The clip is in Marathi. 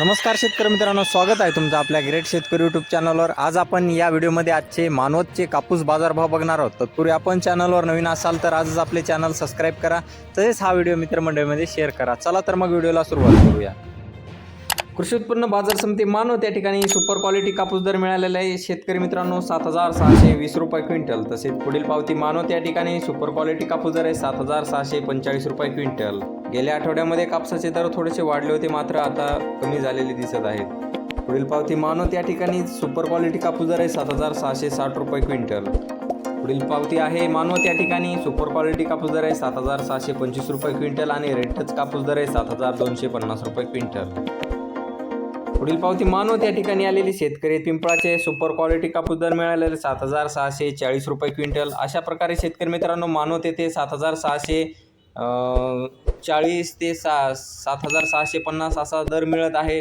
नमस्कार शेतकरी मित्रांनो स्वागत आहे तुमचं आपल्या ग्रेट शेतकरी यूट्यूब चॅनलवर आज आपण या व्हिडिओमध्ये आजचे मानवतचे कापूस बाजारभाव बघणार आहोत. तत्पूर्वी आपण चॅनलवर नवीन असाल तर आजच आपले चॅनल सबस्क्राईब करा. तसेच हा व्हिडिओ मित्रमंडळीमध्ये शेअर करा. चला तर मग व्हिडिओला सुरुवात करूया. कृषी उत्पन्न बाजार समिती मानव त्या ठिकाणी सुपर क्वालिटी कापूस दर मिळालेला आहे. शेतकरी मित्रांनो सात हजार सहाशे वीस रुपये क्विंटल. तसेच पुढील पावती मानव त्या ठिकाणी सुपर क्वालिटी कापूस दर आहे सात हजार सहाशे पंचेचाळीस रुपये क्विंटल. गेल्या आठवड्यामध्ये कापसाचे दर थोडेसे वाढले होते मात्र आता कमी झालेले दिसत आहेत. पुढील पावती मानव त्या ठिकाणी सुपर क्वालिटी कापूस दर आहे सात हजार सहाशे साठ रुपये क्विंटल. पुढील पावती आहे मानव त्या ठिकाणी सुपर क्वालिटी कापूस दर आहे सात हजार सहाशे पंचवीस रुपये क्विंटल आणि रेटच कापूस दर आहे सात हजार दोनशे पन्नास रुपये क्विंटल. पुढील पावती मानव त्या ठिकाणी आलेली. शेतकरी पिंपळाचे सुपर क्वालिटी कापूस दर मिळालेले सात हजार सहाशे चाळीस रुपये क्विंटल. अशा प्रकारे शेतकरी मित्रांनो मानव येथे सात हजार सहाशे चाळीस ते सा सात हजार सहाशे पन्नास असा दर मिळत आहे.